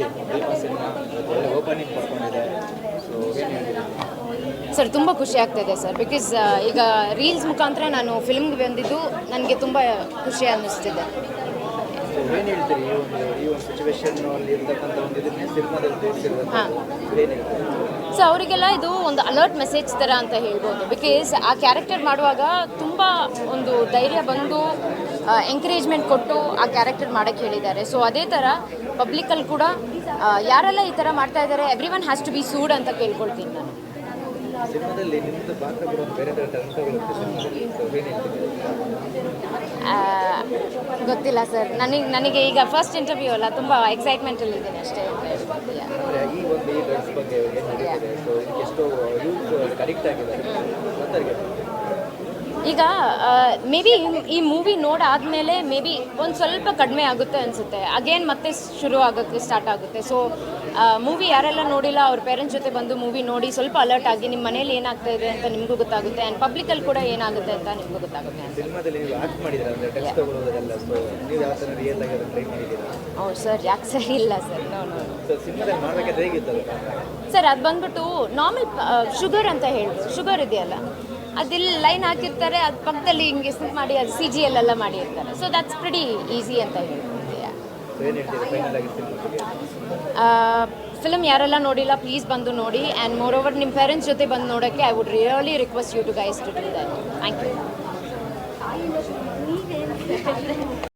ಹೇಳಿ ಒಳ್ಳೆ opening ಪಡ್ಕೊಂಡಿದೆ so ಏನು ಹೇಳ್ತೀರಿ ಸರ್ ತುಂಬ ಖುಷಿ ಆಗ್ತಾಯಿದೆ ಸರ್. ಬಿಕಾಸ್ ಈಗ ರೀಲ್ಸ್ ಮುಖಾಂತರ ನಾನು ಫಿಲ್ಮ್ಗೆ ಬಂದಿದ್ದು ನನಗೆ ತುಂಬ ಖುಷಿ ಅನ್ನಿಸ್ತಿದೆ. ಏನು ಹೇಳ್ತೀರಿ? ಈ ಒಂದು ಈ ಒಂದು ಸಿಚುವೇಶನ್ ಅಲ್ಲಿ ಇರ್ತಕ್ಕಂಥ ಒಂದು ಇದನ್ನೇ ಸಿನಿಮಾದಲ್ಲಿ ತೋರಿಸಿರೋದು. ಹಾಂ. ಏನು ಹೇಳ್ತೀರಿ? ಸೊ ಅವರಿಗೆಲ್ಲ ಇದು ಒಂದು ಅಲರ್ಟ್ ಮೆಸೇಜ್ ಥರ ಅಂತ ಹೇಳ್ಬೋದು. ಬಿಕಾಸ್ ಆ ಕ್ಯಾರೆಕ್ಟರ್ ಮಾಡುವಾಗ ತುಂಬ ಒಂದು ಧೈರ್ಯ ಬಂದು ಎಂಕರೇಜ್ಮೆಂಟ್ ಕೊಟ್ಟು ಆ ಕ್ಯಾರೆಕ್ಟರ್ ಮಾಡೋಕ್ಕೆ ಹೇಳಿದ್ದಾರೆ. ಸೊ ಅದೇ ಥರ ಪಬ್ಲಿಕಲ್ಲಿ ಕೂಡ ಯಾರೆಲ್ಲ ಈ ಥರ ಮಾಡ್ತಾ ಇದ್ದಾರೆ everyone has to be sued ಅಂತ ಕೇಳ್ಕೊಳ್ತೀನಿ ನಾನು. ಗೊತ್ತಿಲ್ಲ ಸರ್. ನನಗೆ ನನಗೆ ಈಗ ಫಸ್ಟ್ ಇಂಟರ್ವ್ಯೂ ಅಲ್ಲ ತುಂಬ ಎಕ್ಸೈಟ್ಮೆಂಟಲ್ಲಿ ಇದ್ದೀನಿ ಅಷ್ಟೇ. ಬಗ್ಗೆ ಏನು ನಡೀತಿದೆ? ಸೊ ಎಷ್ಟೋ ಯೂತ್ ಕನೆಕ್ಟ್ ಆಗಿದೆ ಗೊತ್ತಾಗಿದೆ ಈಗ ಮೇ ಬಿ ಈ ಮೂವಿ ನೋಡಾದ್ಮೇಲೆ ಮೇ ಬಿ ಒಂದು ಸ್ವಲ್ಪ ಕಡಿಮೆ ಆಗುತ್ತೆ ಅನಿಸುತ್ತೆ. ಅಗೇನ್ ಮತ್ತೆ ಶುರು ಆಗೋಕ್ಕೆ ಸ್ಟಾರ್ಟ್ ಆಗುತ್ತೆ ಸೊ ಮೂವಿ ಯಾರೆಲ್ಲ ನೋಡಿಲ್ಲ ಅವ್ರ ಪೇರೆಂಟ್ಸ್ ಜೊತೆ ಬಂದು ಮೂವಿ ನೋಡಿ ಸ್ವಲ್ಪ ಅಲರ್ಟ್ ಆಗಿ ನಿಮ್ಮ ಮನೇಲಿ ಏನಾಗ್ತಾ ಇದೆ ಅಂತ ನಿಮಗೂ ಗೊತ್ತಾಗುತ್ತೆ ಆ್ಯಂಡ್ ಪಬ್ಲಿಕಲ್ಲಿ ಕೂಡ ಏನಾಗುತ್ತೆ ಅಂತ ನಿಮಗೂ ಗೊತ್ತಾಗುತ್ತೆ. ಹೌದು ಸರ್ ಯಾಕೆ ಸರ್ ಇಲ್ಲ ಸರ್ ಸರ್ ಅದು? ಬಂದ್ಬಿಟ್ಟು ನಾರ್ಮಲ್ ಶುಗರ್ ಅಂತ ಹೇಳಿ ಶುಗರ್ ಇದೆಯಲ್ಲ? ಅದಿಲ್ಲಿ ಲೈನ್ ಹಾಕಿರ್ತಾರೆ, ಅದು ಪಕ್ಕದಲ್ಲಿ ಹಿಂಗೆ ಸ್ನಿಪ್ ಮಾಡಿ, ಅದು ಸಿ ಜಿ ಎಲ್ಲ ಮಾಡಿರ್ತಾರೆ. ಸೊ ದಟ್ಸ್ ಪ್ರಿಡಿ ಈಸಿ ಅಂತ ಫಿಲಮ್ ಯಾರೆಲ್ಲ ನೋಡಿಲ್ಲ ಪ್ಲೀಸ್ ಬಂದು ನೋಡಿ. ಆ್ಯಂಡ್ ಮೋರ್ ಓವರ್ ನಿಮ್ಮ ಪೇರೆಂಟ್ಸ್ ಜೊತೆ ಬಂದು ನೋಡೋಕ್ಕೆ I would really request you to guys to do thank you